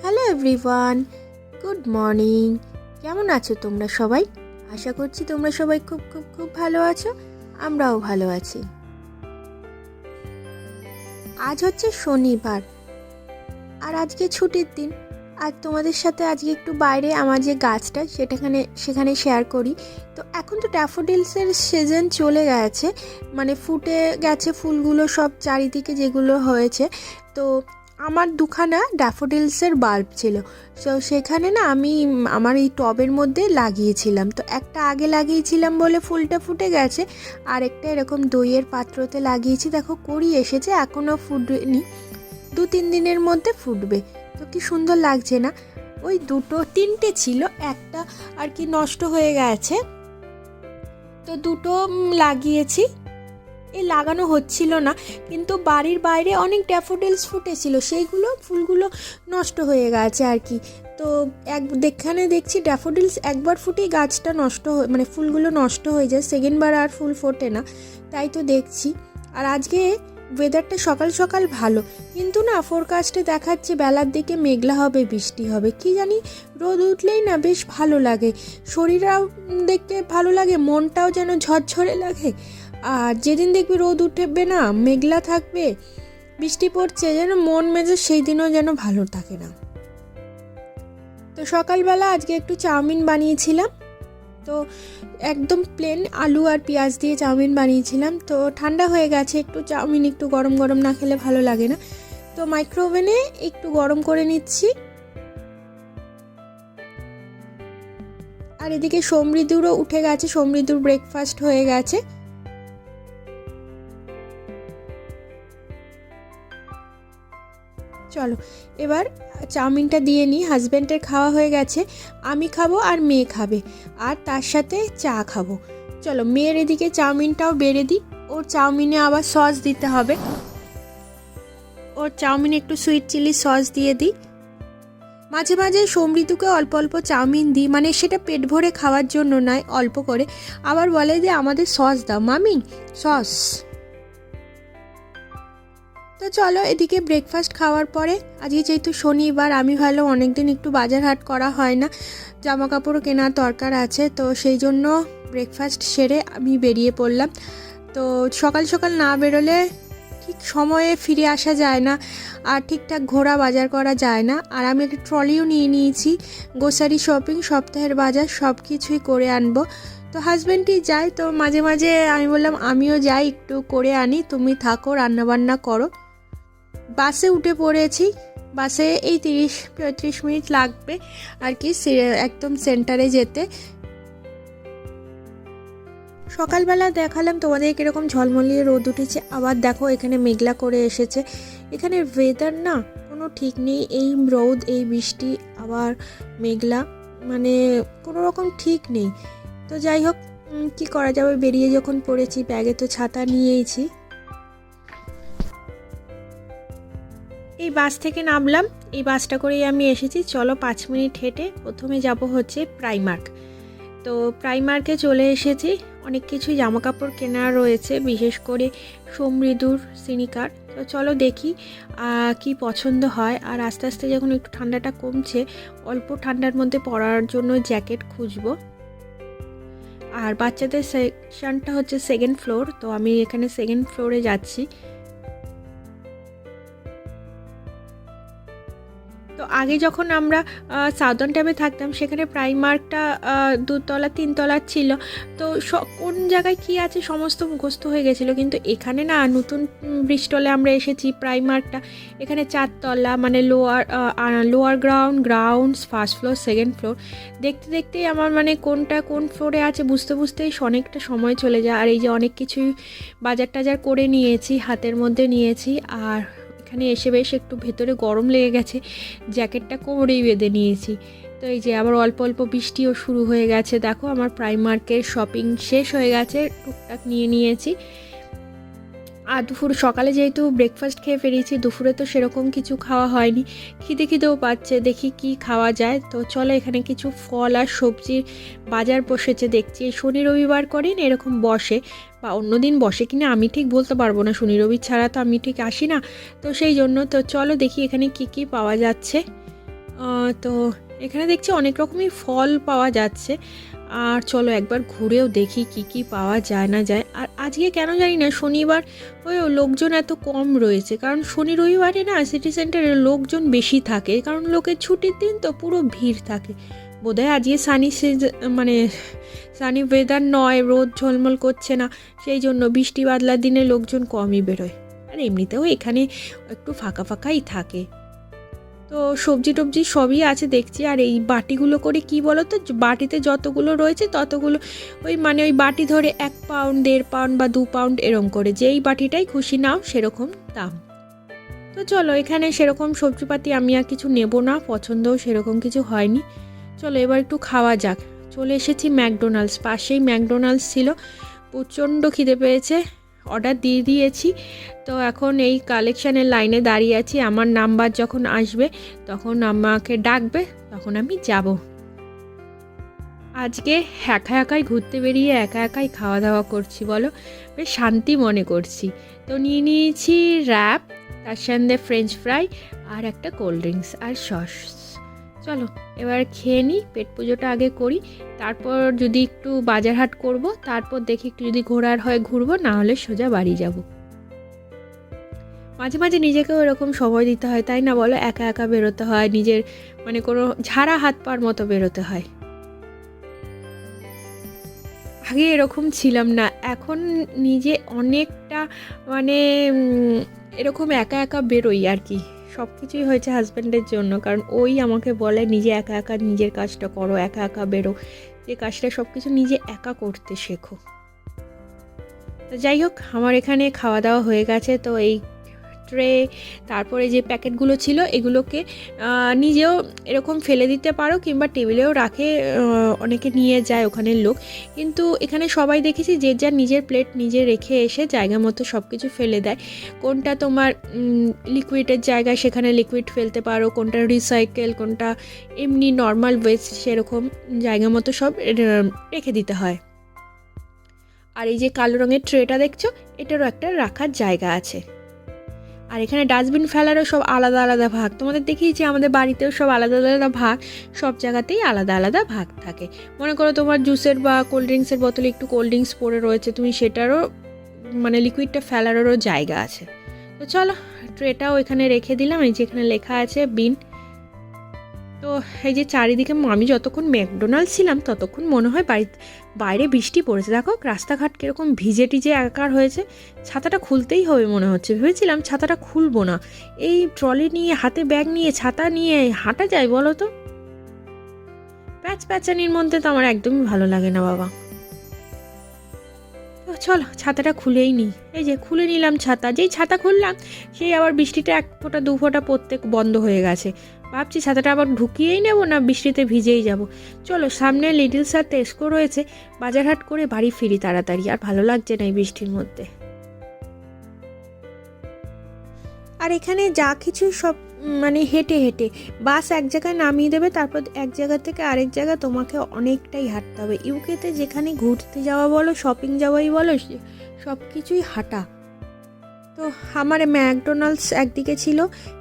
Hello everyone good morning কেমন আছো তোমরা সবাই? আশা করছি তোমরা সবাই খুব খুব খুব ভালো আছো। আমরাও ভালো আছি। আজ হচ্ছে শনিবার। আর আজকে ছুটির দিন। আর তোমাদের সাথে আজকে একটু বাইরে আমার যে গাছটা, সেটাখানে, সেখানে শেয়ার করি। তো এখন তো ড্যাফোডিলসের সিজন চলে গেছে। মানে ফুটে গেছে ফুলগুলো সব চারিদিকে যেগুলো হয়েছে। তো আমার দুখানা ড্যাফোডিলসের বাল্ব ছিল। তো সেখানে না আমি, আমার এই টবের মধ্যে লাগিয়েছিলাম। তো একটা আগে লাগিয়েছিলাম বলে ফুলটা ফুটে গেছে আর একটা এরকম দইয়ের পাত্রতে লাগিয়েছি। দেখো করি এসেছে এখনও ফুটেনি। দু তিন দিনের মধ্যে ফুটবে। তো কি সুন্দর লাগছে না? ওই দুটো, তিনটে ছিল, একটা আর কি নষ্ট হয়ে গেছে। তো দুটো লাগিয়েছি। এই লাগানো হচ্ছিল না, কিন্তু বাড়ির বাইরে অনেক ড্যাফোডিলস ফুটেছিল। সেইগুলো, ফুলগুলো নষ্ট হয়ে গেছে আর কি। তো এক যেখানে দেখছি ড্যাফোডিলস একবার ফুটেই গাছটা নষ্ট হয়ে মানে ফুলগুলো নষ্ট হয়ে যায়, সেকেন্ডবার আর ফুল ফোটে না। তাই তো দেখছি। আর আজকে ওয়েদারটা সকাল সকাল ভালো, কিন্তু না ফোরকাস্টে দেখাচ্ছে বেলার দিকে মেঘলা হবে, বৃষ্টি হবে। কি জানি, রোদ উঠলেই না বেশ ভালো লাগে। শরীরটাও দেখতে ভালো লাগে, মনটাও যেন ঝরঝরে লাগে। আর যেদিন দেখবি রোদ উঠবে না, মেঘলা থাকবে, বৃষ্টি পড়ছে, যেন মন মেজে সেই দিনও যেন ভালো থাকে না। তো সকালবেলা আজকে একটু চাউমিন বানিয়েছিলাম। তো একদম প্লেন আলু আর পেঁয়াজ দিয়ে চাউমিন বানিয়েছিলাম। তো ঠান্ডা হয়ে গেছে, একটু চাউমিন একটু গরম গরম না খেলে ভালো লাগে না। তো মাইক্রোওভেনে একটু গরম করে নিচ্ছি। আর এদিকে সমৃদ্ধুরও উঠে গেছে সমৃদ্ধুর ব্রেকফাস্ট হয়ে গেছে। চলো, এবার চাউমিনটা দিয়ে নিই হাজব্যান্ডের খাওয়া হয়ে গেছে, আমি খাব আর মেয়ে খাবে, আর তার সাথে চা খাব। চলো, মেয়ের এদিকে চাউমিনটাও বেড়ে দিই, ওর চাউমিনে আবার সস দিতে হবে। ওর চাউমিনে একটু সুইট চিলি সস দিয়ে দিই। মাঝে মাঝে সমৃদ্ধকে অল্প অল্প চাউমিন দিই মানে সেটা পেট ভরে খাওয়ার জন্য নয়, অল্প করে। আবার বলে যে, আমাদের সস দাও মামি সস তো চলো এদিকে ব্রেকফাস্ট খাওয়ার পরে, আজকে যেহেতু শনিবার, আমি ভালো অনেকদিন একটু বাজার হাট করা হয় না জামা কাপড় কেনার দরকার আছে, তো সেই জন্য ব্রেকফাস্ট সেরে আমি বেরিয়ে পড়লাম। তো সকাল সকাল না বেরোলে ঠিক সময়ে ফিরে আসা যায় না, আর ঠিকঠাক ঘোরা বাজার করা যায় না, আর আমি একটা ট্রলিও নিয়ে নিয়েছি গোসারি শপিং সপ্তাহের বাজার সব কিছুই করে আনব। তো হাজব্যান্ডই যায়, তো মাঝে মাঝে আমি বললাম, আমিও যাই, একটু করে আনি, তুমি থাকো, রান্নাবান্না করো। বাসে উঠে পড়েছি। বাসে এই তিরিশ, পঁয়ত্রিশ মিনিট লাগবে আর কি একদম সেন্টারে যেতে। সকালবেলা দেখালাম তোমাদের কীরকম ঝলমলিয়ে রোদ উঠেছে। আবার দেখো এখানে মেঘলা করে এসেছে। এখানে ওয়েদার না কোনো ঠিক নেই। এই রোদ, এই বৃষ্টি, আবার মেঘলা মানে কোনো রকম ঠিক নেই। তো যাই হোক কি করা যাবে? বেরিয়ে যখন পড়েছি ব্যাগে তো ছাতা নিয়েইছি। এই বাস থেকে নামলাম। এই বাসটা করেই আমি এসেছি। চলো পাঁচ মিনিট হেঁটে প্রথমে যাব হচ্ছে প্রাইমার্ক তো প্রাইমার্কে চলে এসেছি। অনেক কিছু জামা কাপড় কেনা রয়েছে, বিশেষ করে সমৃদুর সিনিকার। তো চলো দেখি কি পছন্দ হয়। আর আস্তে আস্তে যখন একটু ঠান্ডাটা কমছে, অল্প ঠান্ডার মধ্যে পরার জন্য জ্যাকেট খুঁজবো। আর বাচ্চাদের সেকশনটা হচ্ছে সেকেন্ড ফ্লোর তো আমি এখানে সেকেন্ড ফ্লোরে যাচ্ছি। আগে যখন আমরা সাউদার্ন ট্যাবে থাকতাম, সেখানে প্রাইমার্কটা দুতলা তিনতলার ছিল। তো কোন জায়গায় কি আছে সমস্ত মুখস্থ হয়ে গেছিল। কিন্তু এখানে না, নতুন ব্রিস্টলে আমরা এসেছি প্রাইমার্কটা এখানে চারতলা মানে lower lower ground grounds first floor second floor দেখতে দেখতেই আমার মানে কোনটা কোন ফ্লোরে আছে বুঝতে বুঝতেই অনেকটা সময় চলে যায়। আর এই যে অনেক কিছুই বাজার টাজার করে নিয়েছি, হাতের মধ্যে নিয়েছি। আর এখানে এসে বেশ একটু ভেতরে গরম লেগে গেছে, জ্যাকেটটা কোমরেই বেঁধে নিয়েছি। তো এই যে আবার অল্প অল্প বৃষ্টিও শুরু হয়ে গেছে। দেখো আমার প্রাইমার্কের শপিং শেষ হয়ে গেছে, টুকটাক নিয়ে নিয়েছি। আর দুপুর সকালে যেহেতু ব্রেকফাস্ট খেয়ে ফেরিয়েছি দুপুরে তো সেরকম কিছু খাওয়া হয়নি। খিদে খিদেও পাচ্ছে, দেখি কি খাওয়া যায়। তো চলো এখানে কিছু ফল আর সবজির বাজার বসেছে, দেখছি। শনি রবিবার করেন এরকম বসে, বা অন্যদিন বসে কিনা আমি ঠিক বলতে পারব না। শনি রবি ছাড়া তো আমি ঠিক আসি না। তো সেই জন্য তো চলো দেখি এখানে কি কি পাওয়া যাচ্ছে। তো এখানে দেখছি অনেক রকমই ফল পাওয়া যাচ্ছে। আর চলো একবার ঘুরেও দেখি কি কি পাওয়া যায় না যায়। আর আজকে কেন জানি না, শনিবার ওই লোকজন এত কম রয়েছে। কারণ শনি রবিবারে না সিটি সেন্টারে লোকজন বেশি থাকে। কারণ লোকের ছুটির দিন তো পুরো ভিড় থাকে। বোধহয় আজকে সানি মানে সানি ওয়েদার নয়, রোদ ঝলমল করছে না। সেই জন্য বৃষ্টি বাদলার দিনে লোকজন কমই বেরোয়। আর এমনিতেও এখানে একটু ফাঁকা ফাঁকাই থাকে। তো সবজি টবজি সবই আছে দেখছি। আর এই বাটিগুলো করে কি বলো তো বাটিতে যতগুলো রয়েছে ততগুলো ওই মানে ওই বাটি ধরে এক পাউন্ড, দেড় পাউন্ড বা দু পাউন্ড এরম করে যেই বাটিটাই খুশি নাও সেরকম দাম। তো চলো এখানে সেরকম সবজিপাতি আমি আর কিছু নেব না, পছন্দও সেরকম কিছু হয়নি। চলো এবার একটু খাওয়া যাক। চলে এসেছি ম্যাকডোনাল্ডস, পাশেই ম্যাকডোনাল্ডস ছিল। প্রচণ্ড খিদে পেয়েছে। অর্ডার দিয়ে দিয়েছি। তো এখন এই কালেকশানের লাইনে দাঁড়িয়ে আছি। আমার নাম্বার যখন আসবে, তখন আমাকে ডাকবে, তখন আমি যাব। আজকে একা একাই ঘুরতে বেরিয়ে একা একাই খাওয়া দাওয়া করছি বলো? বেশ শান্তি মনে করছি। তো নিয়ে নিয়েছি র্যাপ তার সঙ্গে ফ্রেঞ্চ ফ্রাই আর একটা কোল্ড ড্রিঙ্কস আর সস চলো, এবার খেয়ে নিই, পেট পুজোটা আগে করি, তারপর যদি একটু বাজার হাট করব, তারপর দেখি একটু যদি ঘোরার হয় ঘুরবো, না হলে সোজা বাড়ি যাব। মাঝে মাঝে নিজেকেও এরকম সময় দিতে হয়, তাই না বলো? একা একা বেরোতে হয়, নিজের মানে কোনো ঝাড়া হাত পার মতো বেরোতে হয়। আগে এরকম ছিলাম না, এখন নিজে অনেকটা মানে এরকম একা একা বেরোই আর কি। সব কিছুই হয়েছে হাজব্যান্ডের জন্য, কারণ ওই আমাকে বলে নিজে একা একা নিজের কাজটা করো, একা একা বেরো। যে কাজটা সব কিছু নিজে একা করতে শেখো। তো যাই হোক, আমার এখানে খাওয়া দাওয়া হয়ে গেছে, তো এই ট্রে তারপরে যে প্যাকেটগুলো ছিল, এগুলোকে নিজেও এরকম ফেলে দিতে পারো কিংবা টেবিলেও রাখে অনেকে নিয়ে যায় ওখানের লোক। কিন্তু এখানে সবাই দেখেছি যে যার নিজের প্লেট নিজে রেখে এসে জায়গা মতো সব কিছু ফেলে দেয়। কোনটা তোমার লিকুইডের জায়গায় সেখানে লিকুইড ফেলতে পারো, কোনটা রিসাইকেল কোনটা এমনি নর্মাল ওয়েস্ট সেরকম জায়গা মতো সব রেখে দিতে হয়। আর এই যে কালো রঙের ট্রেটা দেখছ, এটারও একটা রাখার জায়গা আছে। আর এখানে ডাস্টবিন ফেলারও সব আলাদা আলাদা ভাগ। তোমাদের দেখিয়েছি আমাদের বাড়িতেও সব আলাদা আলাদা ভাগ, সব জায়গাতেই আলাদা আলাদা ভাগ থাকে। মনে করো তোমার জুসের বা কোল্ড ড্রিঙ্কসের বোতলে একটু কোল্ড ড্রিঙ্কস পড়ে রয়েছে, তুমি সেটারও মানে লিকুইডটা ফেলারও জায়গা আছে। তো চলো ট্রেটাও এখানে রেখে দিলাম, এই যে এখানে লেখা আছে বিন। তো এই যে চারিদিকে আমি যতক্ষণ ম্যাকডোনাল্ড ছিলাম, ততক্ষণ মনে হয় বাড়ি বাইরে বৃষ্টি পড়েছে। দেখো, রাস্তাঘাট কীরকম ভিজে টিজে একাকার হয়েছে। ছাতাটা খুলতেই হবে মনে হচ্ছে। ভেবেছিলাম ছাতাটা খুলবো না। এই ট্রলি নিয়ে, হাতে ব্যাগ নিয়ে, ছাতা নিয়ে হাঁটা যায় বলো তো? প্যাচ প্যাচানির মধ্যে তো আমার একদমই ভালো লাগে না বাবা। চলো, ছাতাটা খুলেই নিই। এই যে খুলে নিলাম ছাতা। যেই ছাতা খুললাম, সেই আবার বৃষ্টিটা এক ফোঁটা, দু ফোঁটা পড়তে বন্ধ হয়ে গেছে। ভাবছি ছাতাটা আবার ঢুকিয়েই নেব না বৃষ্টিতে ভিজেই যাব। চলো, সামনে লিটল স্যার টেস্কো রয়েছে, বাজারহাট করে বাড়ি ফিরি তাড়াতাড়ি, আর ভালো লাগছে না এই বৃষ্টির মধ্যে। আর এখানে যা কিছু সব মানে হেঁটে হেঁটে, বাস এক জায়গায় নামিয়ে দেবে, তারপর এক জায়গা থেকে আরেক জায়গা তোমাকে অনেকটাই হাঁটতে হবে। ইউকেতে যেখানে ঘুরতে যাওয়া বলো শপিং যাওয়াই বলো সব কিছুই হাঁটা। তো আমার ম্যাকডোনাল্ডস একদিকে ছিল,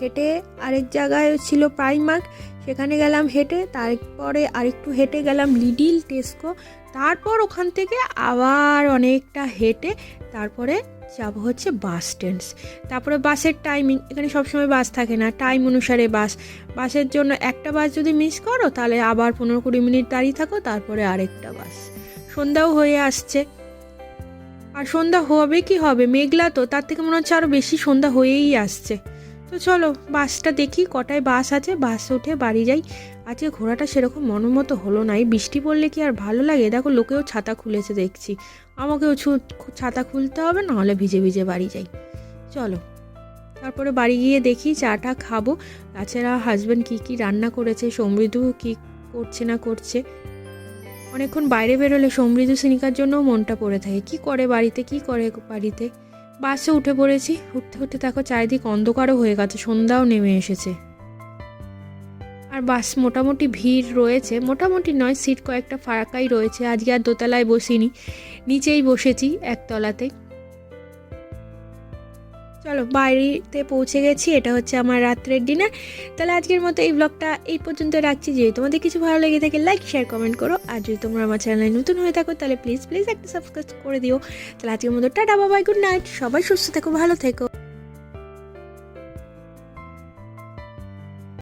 হেঁটে আরেক জায়গায় ছিল প্রাইমার্ক, সেখানে গেলাম হেঁটে, তারপরে আরেকটু হেঁটে গেলাম লিডিল টেস্কো, তারপর ওখান থেকে আবার অনেকটা হেঁটে তারপরে যাব হচ্ছে বাস স্ট্যান্ডস। তারপরে বাসের টাইমিং, এখানে সবসময় বাস থাকে না, টাইম অনুসারে বাস। বাসের জন্য একটা বাস যদি মিস করো, তাহলে আবার পনেরো কুড়ি মিনিট দাঁড়িয়ে থাকো, তারপরে আরেকটা বাস। সন্ধ্যাও হয়ে আসছে। আর সন্ধ্যা হবে কি হবে? মেঘলা তো, তার থেকে মনে হচ্ছে আরও বেশি সন্ধ্যা হয়েই আসছে। তো চলো, বাসটা দেখি, কটায় বাস আছে? বাস উঠে বাড়ি যাই। আজকে ঘোরাটা সেরকম মনোমতো হলো না। এই বৃষ্টি পড়লে কি আর ভালো লাগে? দেখো, লোকেও ছাতা খুলেছে দেখছি। আমাকেও ছাতা খুলতে হবে, নাহলে ভিজে ভিজে বাড়ি যাই। চলো, তারপরে বাড়ি গিয়ে দেখি, চাটা খাব। তাছাড়া হাজব্যান্ড কী কী রান্না করেছে? সমৃদ্ধ কী করছে না করছে? অনেকক্ষণ বাইরে বেরোলে সমৃদ্ধ সিনিকার জন্যও মনটা পড়ে থাকে। কি করে বাড়িতে, কি করে বাড়িতে? বাসে উঠে পড়েছি। উঠতে উঠতে দেখো চারিদিক অন্ধকারও হয়ে গেছে। সন্ধ্যাও নেমে এসেছে। আর বাস মোটামুটি ভিড় রয়েছে। মোটামুটি নয়, সিট কয়েকটা ফারাকাই রয়েছে। আজকে আর দোতলায় বসিনি। নিচেই বসেছি একতলাতে। চলো বাড়িতে পৌঁছে গেছি, এটা হচ্ছে আমার রাত্রের ডিনার তাহলে আজকের মতো এই ব্লগটা এই পর্যন্ত রাখছি। যদি তোমাদের কিছু ভালো লেগে থাকে লাইক শেয়ার কমেন্ট করো। আর যদি তোমরা আমার চ্যানেলে নতুন হয়ে থাকো, তাহলে প্লিজ প্লিজ একটা সাবস্ক্রাইব করে দিও। তাহলে আজকের মতো টাটা বাবাই গুড নাইট সবাই সুস্থ থেকো, ভালো থেকো।